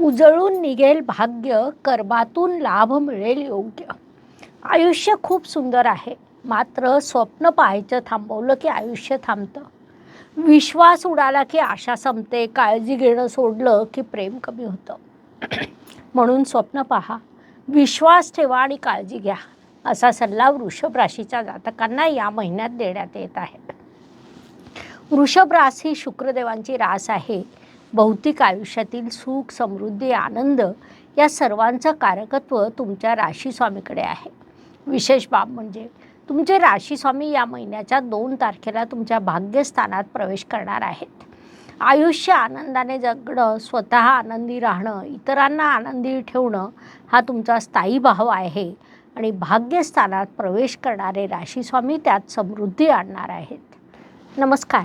उजळून निघेल भाग्य कर्मातून लाभ मिळेल योग्य. आयुष्य खूप सुंदर आहे. मात्र स्वप्न पाहायचं थांबवलं की आयुष्य थांबतं. विश्वास उडाला की आशा संपते. काळजी घेणं सोडलं की प्रेम कमी होतं. म्हणून स्वप्न पहा. विश्वास ठेवा आणि काळजी घ्या. असा सल्ला वृषभ राशीच्या जातकांना या महिन्यात देण्यात येत आहे. वृषभ रास ही शुक्रदेवांची रास आहे. भौतिक आयुष्यातील सुख समृद्धी आनंद या सर्वांचं कारकत्व तुमच्या राशीस्वामीकडे आहे. विशेष बाब म्हणजे तुमचे राशीस्वामी या महिन्याच्या दोन तारखेला तुमच्या भाग्यस्थानात प्रवेश करणार आहेत. आयुष्य आनंदाने जगणं स्वतः आनंदी राहणं इतरांना आनंदी ठेवणं हा तुमचा स्थायी भाव आहे आणि भाग्यस्थानात प्रवेश करणारे राशीस्वामी त्यात समृद्धी आणणार आहेत. नमस्कार.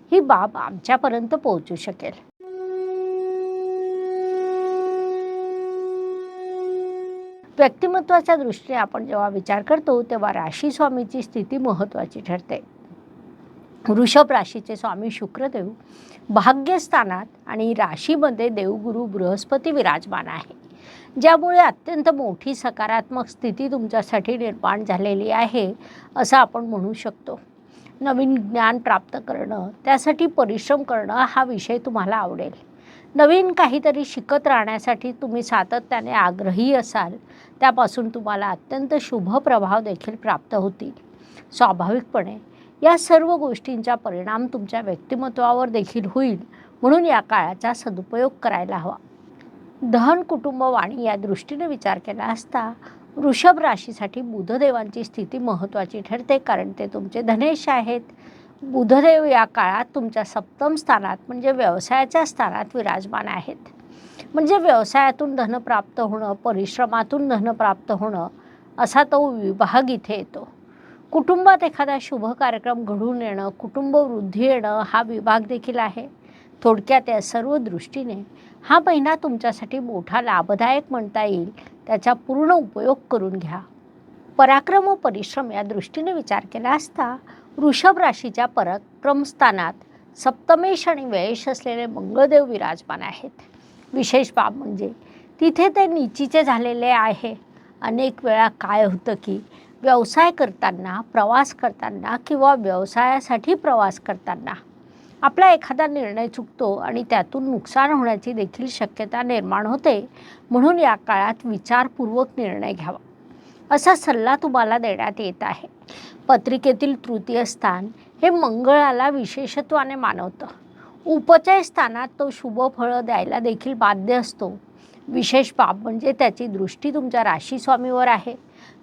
ही बाब आमच्यापर्यंत पोहोचू शकेल. व्यक्तिमत्वाच्या दृष्टीने आपण जेव्हा विचार करतो तेव्हा राशी स्वामीची स्थिती महत्त्वाची ठरते. वृषभ राशीचे स्वामी शुक्रदेव भाग्यस्थानात आणि राशीमध्ये देवगुरु बृहस्पती विराजमान आहे. ज्यामुळे अत्यंत मोठी सकारात्मक स्थिती तुमच्यासाठी निर्माण झालेली आहे असं आपण म्हणू शकतो. नवीन ज्ञान प्राप्त करणं त्यासाठी परिश्रम करणं हा विषय तुम्हाला आवडेल. नवीन काहीतरी शिकत राहण्यासाठी तुम्ही सातत्याने आग्रही असाल त्यापासून तुम्हाला अत्यंत शुभ प्रभाव देखील प्राप्त होतील. स्वाभाविकपणे या सर्व गोष्टींचा परिणाम तुमच्या व्यक्तिमत्वावर देखील होईल म्हणून या काळाचा सदुपयोग करायला हवा. धन कुटुंब वाणी या दृष्टीने विचार केला असता वृषभ राशीसाठी बुधदेवांची स्थिती महत्त्वाची ठरते कारण ते तुमचे धनेश आहेत. बुधदेव या काळात तुमच्या सप्तम स्थानात म्हणजे व्यवसायाच्या स्थानात विराजमान आहेत. म्हणजे व्यवसायातून धन प्राप्त होणं परिश्रमातून धन प्राप्त होणं असा तो विभाग इथे येतो. कुटुंबात एखादा शुभ कार्यक्रम घडून येणं कुटुंब वृद्धी येणं हा विभाग देखील आहे. थोडक्यात या सर्व दृष्टीने हा महिना तुमच्यासाठी मोठा लाभदायक म्हणता येईल. त्याचा पूर्ण उपयोग करून घ्या. पराक्रम व परिश्रम या दृष्टीने विचार केला असता वृषभ राशीच्या पराक्रमस्थानात सप्तमेश आणि व्ययश असलेले मंगळदेव विराजमान आहेत. विशेष बाब म्हणजे तिथे ते निचीचे झालेले आहे. अनेक वेळा काय होतं की व्यवसाय करताना प्रवास करताना किंवा व्यवसायासाठी प्रवास करताना आपला एखादा निर्णय चुकतो आणि त्यातून नुकसान होण्याची देखील शक्यता निर्माण होते म्हणून या काळात विचारपूर्वक निर्णय घ्यावा. असा सल्ला तुम्हाला देण्यात येत आहे. पत्रिकेतील तृतीय स्थान हे मंगळाला विशेषत्वाने मानवतं. उपचय स्थानात तो शुभ फळं द्यायला देखील बाध्य असतो. विशेष बाब म्हणजे त्याची दृष्टी तुमच्या राशीस्वामीवर आहे.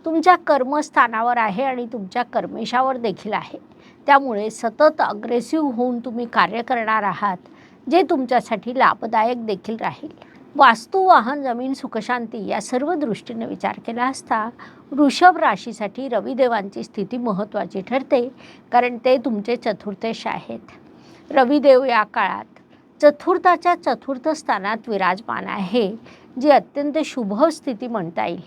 तुमच्या कर्मस्थानावर आहे आणि तुमच्या कर्मेशावर देखील आहे. त्यामुळे सतत अग्रेसिव्ह होऊन तुम्ही कार्य करणार आहात जे तुमच्यासाठी लाभदायक देखील राहील. वास्तू वाहन जमीन सुखशांती या सर्व दृष्टीने विचार केला असता वृषभ राशीसाठी रविदेवांची स्थिती महत्त्वाची ठरते कारण ते तुमचे चतुर्थेश आहेत. रविदेव या काळात चतुर्थाच्या चतुर्थ स्थानात विराजमान आहे जी अत्यंत शुभ स्थिती म्हणता येईल.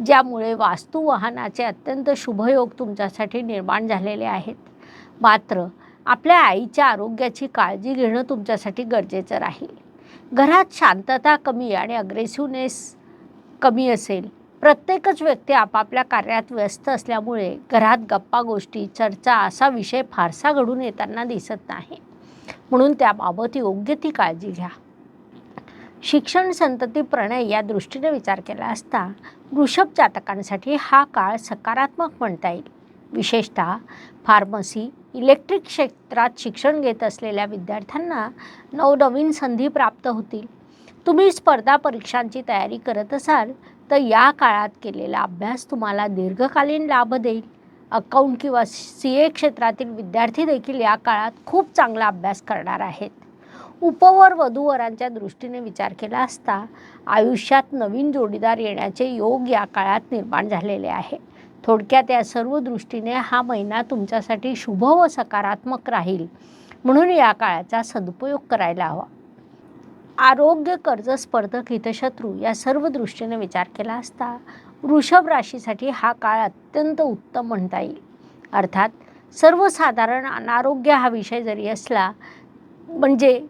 ज्यामुळे वास्तू वाहनाचे अत्यंत शुभयोग तुमच्यासाठी निर्माण झालेले आहेत. मात्र आपल्या आईच्या आरोग्याची काळजी घेणं तुमच्यासाठी गरजेचं राहील. घरात शांतता कमी आणि अग्रेसिव्हनेस कमी असेल. प्रत्येकच व्यक्ती आपापल्या कार्यात व्यस्त असल्यामुळे घरात गप्पा गोष्टी चर्चा असा विषय फारसा घडून येताना दिसत नाही. म्हणून त्याबाबत योग्य ती काळजी घ्या. शिक्षण संतती प्रणय या दृष्टीने विचार केला असता वृषभ जातकांसाठी हा काळ सकारात्मक म्हणता येईल. विशेषतः फार्मसी इलेक्ट्रिक क्षेत्रात शिक्षण घेत असलेल्या विद्यार्थ्यांना नवनवीन संधी प्राप्त होतील. तुम्ही स्पर्धा परीक्षांची तयारी करत असाल तर या काळात केलेला अभ्यास तुम्हाला दीर्घकालीन लाभ देईल. अकाउंट किंवा सी ए क्षेत्रातील विद्यार्थी देखील या काळात खूप चांगला अभ्यास करणार आहेत. उपवर वधूवरांच्या दृष्टीने विचार केला असता आयुष्यात नवीन जोडीदार येण्याचे योग या काळात निर्माण झालेले आहे. थोडक्यात या सर्व दृष्टीने हा महिना तुमच्यासाठी शुभ व सकारात्मक राहील. म्हणून या काळाचा सदुपयोग करायला हवा. आरोग्य कर्ज स्पर्धक हितशत्रू या सर्व दृष्टीने विचार केला असता वृषभ राशीसाठी हा काळ अत्यंत उत्तम म्हणता येईल. अर्थात सर्वसाधारण अनारोग्य हा विषय जरी असला म्हणजे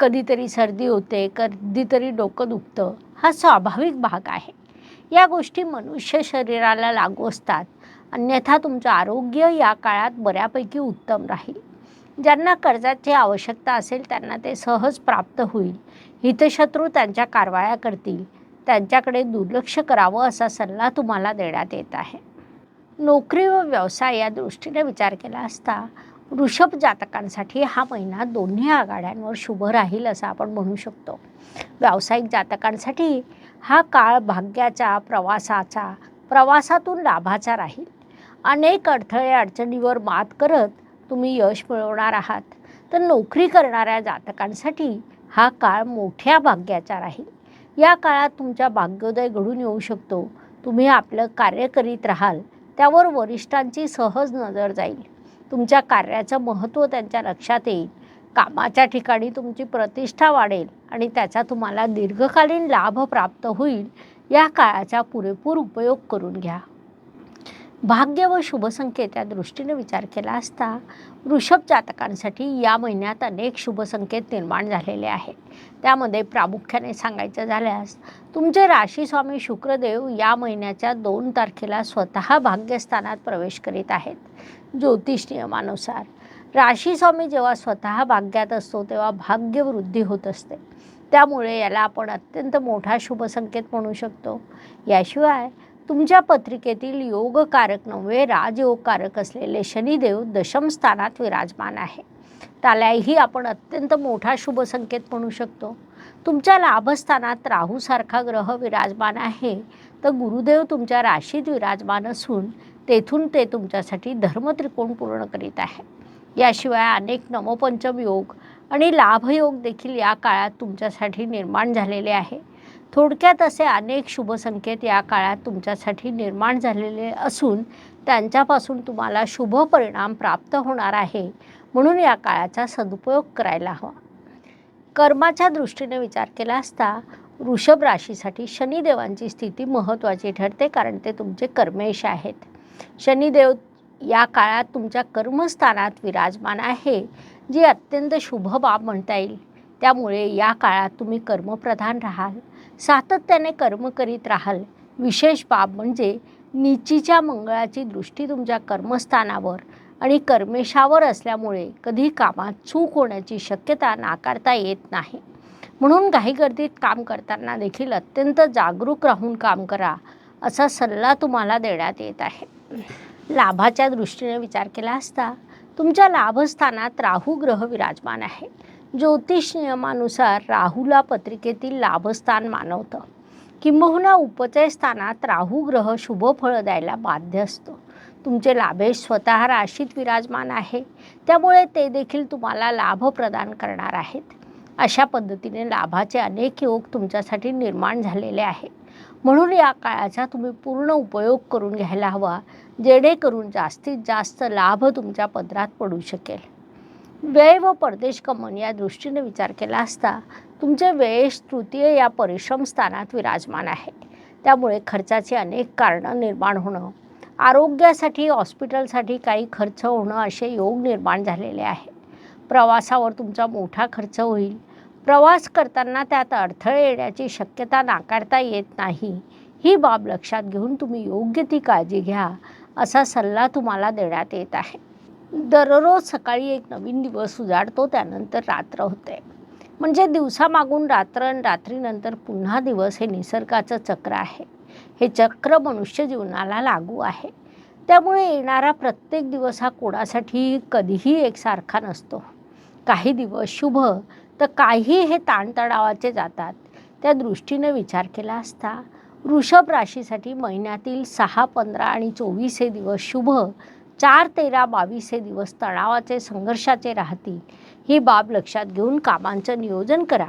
कधीतरी सर्दी होते कधीतरी डोकं दुखतं हा स्वाभाविक भाग आहे. या गोष्टी मनुष्य शरीराला लागू असतात. अन्यथा तुमचं आरोग्य या काळात बऱ्यापैकी उत्तम राहील. ज्यांना कर्जाची आवश्यकता असेल त्यांना ते सहज प्राप्त होईल. हितशत्रू त्यांच्या कारवाया करतील. त्यांच्याकडे दुर्लक्ष करावं असा सल्ला तुम्हाला देण्यात येत आहे. नोकरी व व्यवसाय या दृष्टीने विचार केला असता वृषभ जातकांसाठी हा महिना दोन्ही आघाड्यांवर शुभ राहील असं आपण म्हणू शकतो. व्यावसायिक जातकांसाठी हा काळ भाग्याचा प्रवासाचा प्रवासातून लाभाचा राहील. अनेक अडथळे अडचणीवर मात करत तुम्ही यश मिळवणार आहात. तर नोकरी करणाऱ्या जातकांसाठी हा काळ मोठ्या भाग्याचा राहील. या काळात तुमच्या भाग्योदय घडून येऊ शकतो. तुम्ही आपलं कार्य करीत राहाल. त्यावर वरिष्ठांची सहज नजर जाईल. तुमच्या कार्याचं महत्त्व त्यांच्या लक्षात येईल. कामाच्या ठिकाणी तुमची प्रतिष्ठा वाढेल. आणि त्याचा तुम्हाला दीर्घकालीन लाभ प्राप्त होईल या काळाचा पुरेपूर उपयोग करून घ्या. भाग्य व शुभसंकेत या दृष्टीने विचार केला असता वृषभ जातकांसाठी या महिन्यात अनेक शुभसंकेत निर्माण झालेले आहेत. त्यामध्ये प्रामुख्याने सांगायचं झाल्यास तुमचे राशीस्वामी शुक्रदेव या महिन्याच्या दोन तारखेला स्वतः भाग्यस्थानात प्रवेश करीत आहेत. ज्योतिष नियमानुसार राशीस्वामी जेव्हा स्वतः भाग्यात असतो तेव्हा भाग्यवृद्धी होत असते. त्यामुळे याला आपण अत्यंत मोठा शुभसंकेत म्हणू शकतो. याशिवाय तुमच्या पत्रिकेतील योगकारक नव्हे राजयोगकारक असलेले शनिदेव दशम स्थानात विराजमान आहे. त्यालाही आपण अत्यंत मोठा शुभसंकेत म्हणू शकतो. तुमच्या लाभस्थानात राहूसारखा ग्रह विराजमान आहे तर गुरुदेव तुमच्या राशीत विराजमान असून तेथून ते तुमच्यासाठी धर्मत्रिकोण पूर्ण करीत आहे. याशिवाय अनेक नवपंचम योग आणि लाभयोग देखील या काळात तुमच्यासाठी निर्माण झालेले आहे. थोडक्यात असे अनेक शुभसंकेत या काळात तुमच्यासाठी निर्माण झालेले असून त्यांच्यापासून तुम्हाला शुभ परिणाम प्राप्त होणार आहे. म्हणून या काळाचा सदुपयोग करायला हवा. कर्माच्या दृष्टीने विचार केला असता वृषभ राशीसाठी शनिदेवांची स्थिती महत्त्वाची ठरते कारण ते तुमचे कर्मेश आहेत. शनिदेव या काळात तुमच्या कर्मस्थानात विराजमान आहे. जी अत्यंत शुभ बाब म्हणता येईल त्यामुळे या काळात तुम्ही कर्मप्रधान राहाल सातत्याने कर्म करीत राहाल. विशेष बाब म्हणजे निचीच्या मंगळाची दृष्टी तुमच्या कर्मस्थानावर आणि कर्मेशावर असल्यामुळे कधी कामात चूक होण्याची शक्यता नाकारता येत नाही. म्हणून घाईगर्दीत काम करताना देखील अत्यंत जागरूक राहून काम करा असा सल्ला तुम्हाला देण्यात येत आहे. लाभाच्या दृष्टीने विचार केला असता तुमच्या लाभस्थानात राहू ग्रह विराजमान आहे. ज्योतिष नियमानुसार राहूला पत्रिकेतील लाभस्थान मानवतं. किंबहुना उपचय स्थानात राहू ग्रह शुभ फळ द्यायला बाध्य असतो. तुमचे लाभेश स्वतः राशीत विराजमान आहे. त्यामुळे ते देखील तुम्हाला लाभ प्रदान करणार आहेत. अशा पद्धतीने लाभाचे अनेक योग तुमच्यासाठी निर्माण झालेले आहे म्हणून या काळाचा तुम्ही पूर्ण उपयोग करून घ्यायला हवा जेणेकरून जास्तीत जास्त लाभ तुमच्या पदरात पडू शकेल. व्यय व परदेश कमन या दृष्टीने विचार केला असता तुमचे वेळेश तृतीय या परिश्रम स्थानात विराजमान आहे त्यामुळे खर्चाचे अनेक कारणं निर्माण होणं आरोग्यासाठी हॉस्पिटलसाठी काही खर्च होणं असे योग निर्माण झालेले आहे प्रवासावर तुमचा मोठा खर्च होईल. प्रवास करताना त्यात अडथळे येण्याची शक्यता नाकारता येत नाही. ही बाब लक्षात घेऊन तुम्ही योग्य ती काळजी घ्या असा सल्ला तुम्हाला देण्यात येत आहे. दररोज सकाळी एक नवीन दिवस उजाडतो त्यानंतर रात्र होते. म्हणजे दिवसामागून रात्र आणि रात्रीनंतर पुन्हा दिवस हे निसर्गाचं चक्र आहे. हे चक्र मनुष्य जीवनाला लागू आहे. त्यामुळे येणारा प्रत्येक दिवस हा कोणासाठी कधीही एकसारखा नसतो. काही दिवस शुभ तर काही हे ताणतणावाचे जातात. त्या दृष्टीने विचार केला असता वृषभ राशीसाठी महिन्यातील सहा पंधरा आणि चोवीस हे दिवस शुभ चार तेरा बावीस हे दिवस तणावाचे संघर्षाचे राहतील. ही बाब लक्षात घेऊन कामांचं नियोजन करा.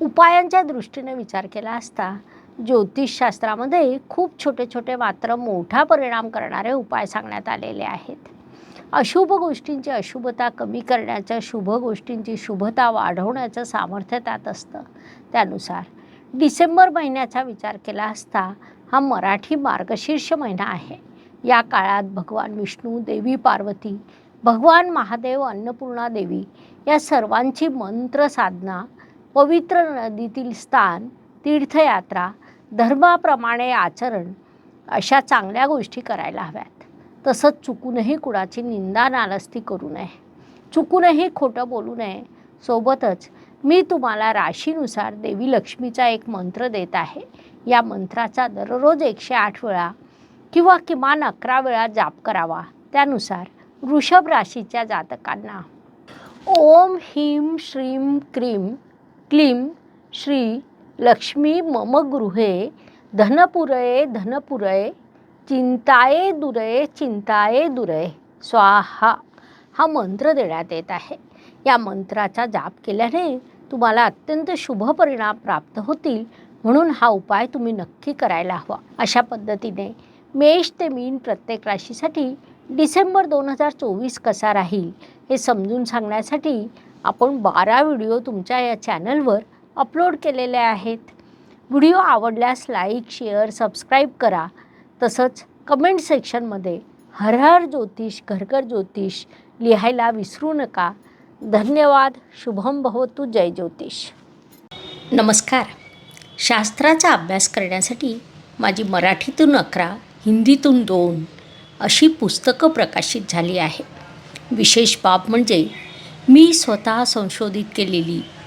उपायांच्या दृष्टीने विचार केला असता ज्योतिषशास्त्रामध्ये खूप छोटे छोटे मात्र मोठा परिणाम करणारे उपाय सांगण्यात आलेले आहेत. अशुभ गोष्टींची अशुभता कमी करण्याचं शुभ गोष्टींची शुभता वाढवण्याचं सामर्थ्य त्यात असतं. त्यानुसार डिसेंबर महिन्याचा विचार केला असता हा मराठी मार्गशीर्ष महिना आहे. या काळात भगवान विष्णू देवी पार्वती भगवान महादेव अन्नपूर्णा देवी या सर्वांची मंत्र साधना पवित्र नदीतील स्थान तीर्थयात्रा धर्माप्रमाणे आचरण अशा चांगल्या गोष्टी करायला हव्यात. तसंच चुकूनही कुणाची निंदा नालस्ती करू नये. चुकूनही खोटं बोलू नये. सोबतच मी तुम्हाला राशीनुसार देवी लक्ष्मीचा एक मंत्र देत आहे. या मंत्राचा दररोज एकशे आठ वेळा किंवा किमान अकरा वेळा जाप करावा. त्यानुसार वृषभ राशीच्या जातकांना ओम ह्रीं श्रीं क्रीं क्लीं श्री लक्ष्मी मम गृहे धनपुरये धनपुरये चिंताये दुरये चिंताये दुरये. स्वाहा. हा मंत्र देण्यात येत आहे. या मंत्राचा जाप केल्याने तुम्हाला अत्यंत शुभ परिणाम प्राप्त होतील म्हणून हा उपाय तुम्ही नक्की करायला हवा. अशा पद्धतीने मेष ते मीन प्रत्येक राशीसाठी डिसेंबर दोन हजार चोवीस कसा राहील हे समजून सांगण्यासाठी आपण बारा व्हिडिओ तुमच्या या चॅनलवर अपलोड केलेले आहेत. व्हिडिओ आवडल्यास लाईक शेअर सबस्क्राईब करा. तसंच कमेंट सेक्शनमध्ये हर हर ज्योतिष घरघर ज्योतिष लिहायला विसरू नका. धन्यवाद. शुभम भवतु. जय ज्योतिष. नमस्कार. शास्त्राचा अभ्यास करण्यासाठी माझी मराठीतून अकरा हिंदीतून दोन अशी पुस्तकं प्रकाशित झाली आहे विशेष बाब म्हणजे मी स्वतः संशोधित केलेली